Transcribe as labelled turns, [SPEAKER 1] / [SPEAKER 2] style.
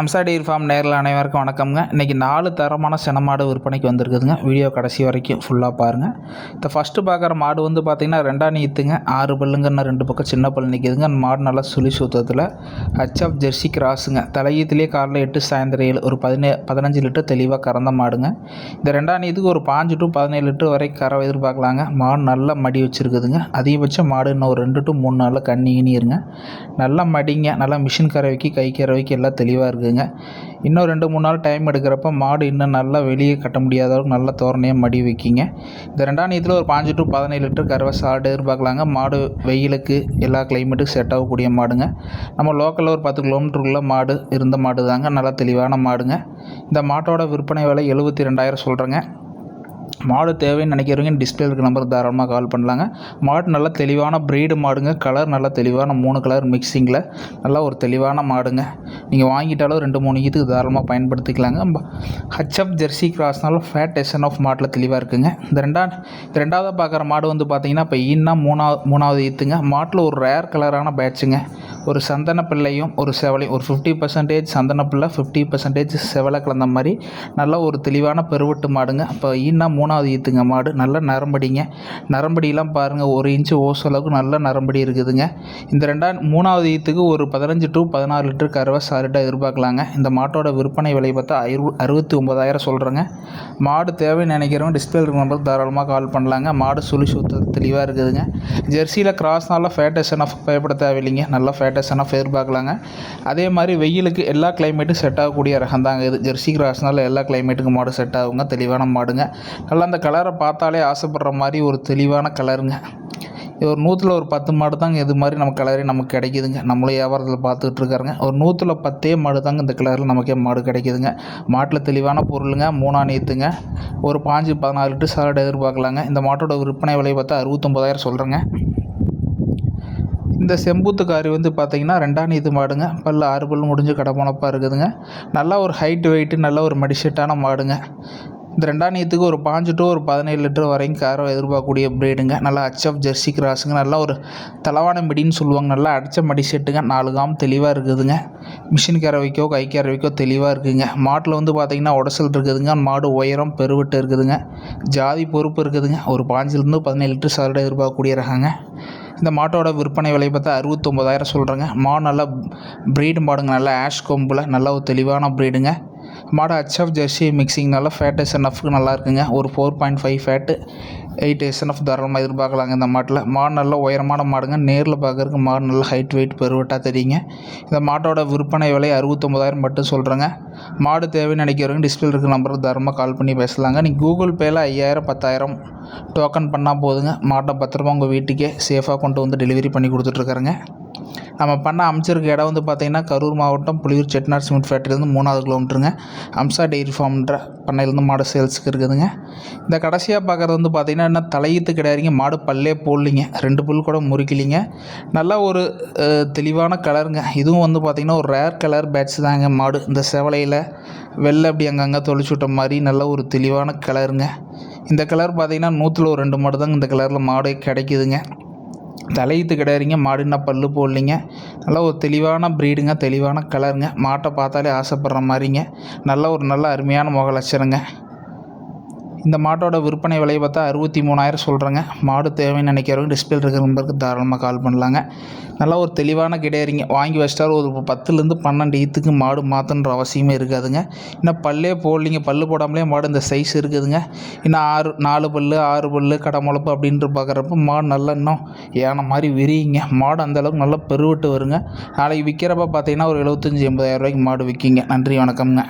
[SPEAKER 1] Amsa dairy farm நேரில் அனைவருக்கும் வணக்கம்ங்க. இன்றைக்கி நாலு தரமான சென மாடு விற்பனைக்கு வந்திருக்குதுங்க. வீடியோ கடைசி வரைக்கும் ஃபுல்லாக பாருங்கள் இந்த ஃபஸ்ட்டு பார்க்குற மாடு வந்து பார்த்திங்கன்னா ரெண்டாம் நீத்துங்க. ஆறு பல்லுங்கன்னு ரெண்டு பக்கம் சின்ன பல் நிற்கிதுங்க அந்த மாடு நல்லா சுழி சுத்தத்தில் ஹச்எஃப் ஜெர்சி கிராஸுங்க தலையீத்துலேயே காலைல எட்டு சாயந்தரம் ஏழு ஒரு பதினே பதினஞ்சு லிட்டர் தெளிவாக கறந்த மாடுங்க. இந்த ரெண்டாம் நீத்துக்கு ஒரு பாஞ்சு டு பதினேழு லிட்டர் வரை கறவை எதிர்பார்க்கலாங்க. மாடு நல்லா மடி வச்சுருக்குதுங்க. அதிகபட்சம் மாடு இன்னும் ஒரு ரெண்டு டு மூணு நாளில் கண்ணி இருங்க. நல்லா மடிங்க. நல்லா மிஷின் கறவைக்கு கை கறவைக்கு எல்லாம் தெளிவாக இருக்குதுங்க இன்னும் ரெண்டு மூணு நாள் டைம் எடுக்கிறப்ப மாடு இன்னும் நல்லா வெளியே கட்ட முடியாத அளவுக்கு நல்லா தோரணையாக மடி வைக்கிங்க. இந்த ரெண்டாம் நீத்தில் ஒரு பாஞ்சு டு பதினேழு லிட்டர் கறவை சாடு எதிர்பார்க்கலாங்க. மாடு வெயிலுக்கு எல்லா கிளைமேட்டுக்கும் செட் ஆகக்கூடிய மாடுங்க. நம்ம லோக்கலில் ஒரு பத்து கிலோமீட்டருக்குள்ளே மாடு இருந்த மாடு தாங்க நல்லா தெளிவான மாடுங்க. இந்த மாட்டோட விற்பனை விலை எழுபத்தி ரெண்டாயிரம் சொல்கிறேங்க மாடு தேவைன்னு நினைக்கிறவங்க டிஸ்பிளே இருக்க நம்பர் தாராளமாக கால் பண்ணலாங்க. மாடு நல்லா தெளிவான ப்ரீடு மாடுங்க. கலர் நல்லா தெளிவான மூணு கலர் மிக்சிங்கில் நல்லா ஒரு தெளிவான மாடுங்க. நீங்கள் வாங்கிட்டாலும் ரெண்டு மூணு இதுக்கு தாராளமாக பயன்படுத்திக்கலாங்க. ஹச்எஃப் ஜெர்சி கிராஸ்னாலும் ஃபேட் எஸ்என் ஆஃப் மாட்டில் தெளிவாக இருக்குங்க. இந்த ரெண்டா இந்த ரெண்டாவது பார்க்குற மாடு வந்து பார்த்தீங்கன்னா இப்போ ஈன்னா மூணாவது மூணாவது ஈத்துங்க. மாட்டில் ஒரு ரேர் கலரான பேட்சுங்க ஒரு சந்தன பிள்ளையும் ஒரு செவலையும் ஒரு ஃபிஃப்டி பர்சன்டேஜ் சந்தன பிள்ளை ஃபிஃப்டி பர்சன்டேஜ் செவலை கலந்த மாதிரி நல்ல ஒரு தெளிவான பெருவட்டு மாடுங்க. இப்போ இன்னும் மூணாவது ஈத்துங்க மாடு. நல்ல நரம்படிங்க. நரம்படியெலாம் பாருங்கள் ஒரு இன்ச்சு ஓசளவுக்கு அளவுக்கு நல்ல நரம்படி இருக்குதுங்க. இந்த ரெண்டாம் மூணாவது ஈத்துக்கு ஒரு பதினஞ்சு டு பதினாறு லிட்டர் கறவை சாலிட்டாக எதிர்பார்க்கலாங்க. இந்த மாட்டோட விற்பனை விலை பார்த்தா அறு அறுபத்தி ஒம்பதாயிரம் சொல்கிறேங்க மாடு தேவைன்னு நினைக்கிறவங்க டிஸ்பிளே நம்பருக்கு தாராளமாக கால் பண்ணலாங்க. மாடு சுழி சுத்த தெளிவாக இருக்குதுங்க. ஜெர்சியில் கிராஸ்னால ஃபேட்டேஷன் ஆஃப் பயப்பட தேவையில்லைங்க. நல்லா ஃபேட் ஸ்டேட்டஸ்னால் எதிர்பார்க்கலாங்க அதே மாதிரி வெயிலுக்கு எல்லா கிளைமேட்டும் செட் ஆகக்கூடிய ரகம் தாங்க இது. ஜெர்சி கிராஸ்னால எல்லா கிளைமேட்டுக்கும் மாடு செட் ஆகுங்க தெளிவான மாடுங்க. நல்லா அந்த கலரை பார்த்தாலே ஆசைப்படுற மாதிரி ஒரு தெளிவான கலருங்க இது ஒரு நூற்றில் ஒரு பத்து மாடு தாங்க இது மாதிரி நம்ம கலரே நமக்கு கிடைக்குதுங்க. நம்மளே வியாபாரத்தில் பார்த்துக்கிட்டு இருக்காருங்க. ஒரு நூற்றில் பத்தே மாடு தாங்க இந்த கலரில் நமக்கே மாடு கிடைக்குதுங்க. மாட்டில் தெளிவான பொருளுங்க மூணா நீத்துங்க ஒரு பாஞ்சு பதினாலு லிட்டர் சாலட் எதிர்பார்க்கலாங்க. இந்த மாட்டோட விற்பனை விலை பார்த்தா அறுபத்தொம்பதாயிரம் சொல்கிறேங்க இந்த செம்பூத்துக்காரி வந்து பார்த்தீங்கன்னா ரெண்டாம் நீது மாடுங்க. பல்லு ஆறு பல்லு முடிஞ்சு கடை இருக்குதுங்க. நல்லா ஒரு ஹைட் வெயிட்டு நல்ல ஒரு மடிஷெட்டான மாடுங்க. இந்த ரெண்டாம் நீத்துக்கு ஒரு பாஞ்சு டு ஒரு பதினேழு லிட்டர் வரைக்கும் காரம் எதிர்பார்க்கக்கூடிய ப்ரீடுங்க நல்லா ஹச்எஃப் ஜெர்சி கிராஸுங்க நல்லா ஒரு தளவான மிடின்னு சொல்லுவாங்க. நல்லா அடித்த மடி செட்டுங்க நாலு காம் தெளிவாக இருக்குதுங்க. மிஷின் கறவைக்கோ கை கறவைக்கோ தெளிவாக இருக்குதுங்க மாட்டில் வந்து பார்த்திங்கன்னா உடசல் இருக்குதுங்க. மாடு உயரம் பெருவிட்டு இருக்குதுங்க. ஜாதி பொறுப்பு இருக்குதுங்க. ஒரு பாஞ்சிலிருந்து பதினேழு லிட்டர் சாலட் எதிர்பார்க்கக்கூடிய ரகங்க இந்த மாட்டோட விற்பனை விலை பார்த்தா அறுபத்தொம்பதாயிரம் சொல்கிறேங்க மாடு நல்லா ப்ரீடு மாடுங்க நல்லா ஆஷ் கொம்பில் நல்ல ஒரு தெளிவான ப்ரீடுங்க மாடு ஹச்எஃப் ஜெர்சி மிக்சிங் நல்லா ஃபேட் எஸ்என்எஃப்க்கு நல்லா இருக்குங்க. ஒரு four point five fat eight SNF தாராளமாக எதிர்பார்க்கலாங்க இந்த மாட்டில். மாடு நல்ல உயரமான மாடுங்க. நேரில் பார்க்குறதுக்கு மாடு நல்ல ஹைட் வெயிட் பெருவட்டாக தெரியுங்க. இந்த மாட்டோட விற்பனை விலை அறுபத்தொம்பதாயிரம் மட்டும் சொல்கிறேங்க மாடு தேவைன்னு நினைக்கிறவங்க டிஸ்பிளே இருக்கிற நம்பருக்கு தாராளமாக கால் பண்ணி பேசலாங்க. நீங்கள் கூகுள் பேயில் ஐயாயிரம் பத்தாயிரம் டோக்கன் பண்ணால் போதுங்க. மாட்டை பத்திரமா உங்கள் வீட்டுக்கே சேஃபாக கொண்டு வந்து டெலிவரி பண்ணி கொடுத்துட்ருக்காருங்க. நம்ம பண்ண அமைச்சிருக்க இடம் வந்து பார்த்திங்கன்னா கரூர் மாவட்டம் புலியூர் செட்நாட் சிமெண்ட் ஃபேக்ட்ரிலேருந்து மூணாவது கிலோமீட்டருங்க அம்சா டெய்ரி ஃபார்ம்ன்ற பண்ணையிலேருந்து மாடு சேல்ஸுக்கு இருக்குதுங்க. இந்த கடைசியாக பார்க்குறது வந்து பார்த்திங்கன்னா என்ன தலையீத்து கிடையாதுங்க. மாடு பல்லே போடலிங்க. ரெண்டு புல் கூட முறிக்கலிங்க. நல்லா ஒரு தெளிவான கலருங்க இதுவும் வந்து பார்த்திங்கன்னா ஒரு ரேர் கலர் பேட்ச் தாங்க மாடு. இந்த செவலையில் வெள்ளை அப்படி அங்கங்கே தொளிச்சு விட்ட மாதிரி நல்ல ஒரு தெளிவான கலருங்க இந்த கலர் பார்த்திங்கன்னா நூற்றில் ஒரு ரெண்டு மாடு தாங்க இந்த கலரில் மாடு கிடைக்குதுங்க. தலையீத்து கிடையாதுங்க. மாடுன்னா பல்லு போடலிங்க. நல்லா ஒரு தெளிவான ப்ரீடுங்க தெளிவான கலருங்க மாட்டை பார்த்தாலே ஆசைப்படுற மாதிரிங்க. நல்ல ஒரு நல்ல அருமையான முக லட்சணங்க இந்த மாட்டோட விற்பனை விலை பார்த்தா அறுபத்தி மூணாயிரம் சொல்கிறேங்க மாடு தேவைன்னு நினைக்கிறவங்க டிஸ்பிளே இருக்கிற நம்பருக்கு தாராளமாக கால் பண்ணலாங்க. நல்லா ஒரு தெளிவான கிடையாதுங்க வாங்கி வச்சிட்டாரு ஒரு பத்துலேருந்து பன்னெண்டு ஈத்துக்கு மாடு மாற்றணுன்ற அவசியமே இருக்காதுங்க. இன்னும் பல்லே போடலிங்க. பல்லு போடாமலே மாடு இந்த சைஸ் இருக்குதுங்க. இன்னும் ஆறு நாலு பல் ஆறு பல்லு கடை முளப்பு அப்படின்ட்டு பார்க்குறப்ப மாடு நல்லா இன்னும் ஏன மாதிரி விரியுங்க. மாடு அந்தளவுக்கு நல்லா பெருவிட்டு வருங்க. நாளைக்கு விற்கிறப்ப பார்த்தீங்கன்னா ஒரு எழுபத்தஞ்சி எண்பதாயிரம் ரூபாய்க்கு மாடு விற்கிங்க. நன்றி வணக்கம்ங்க.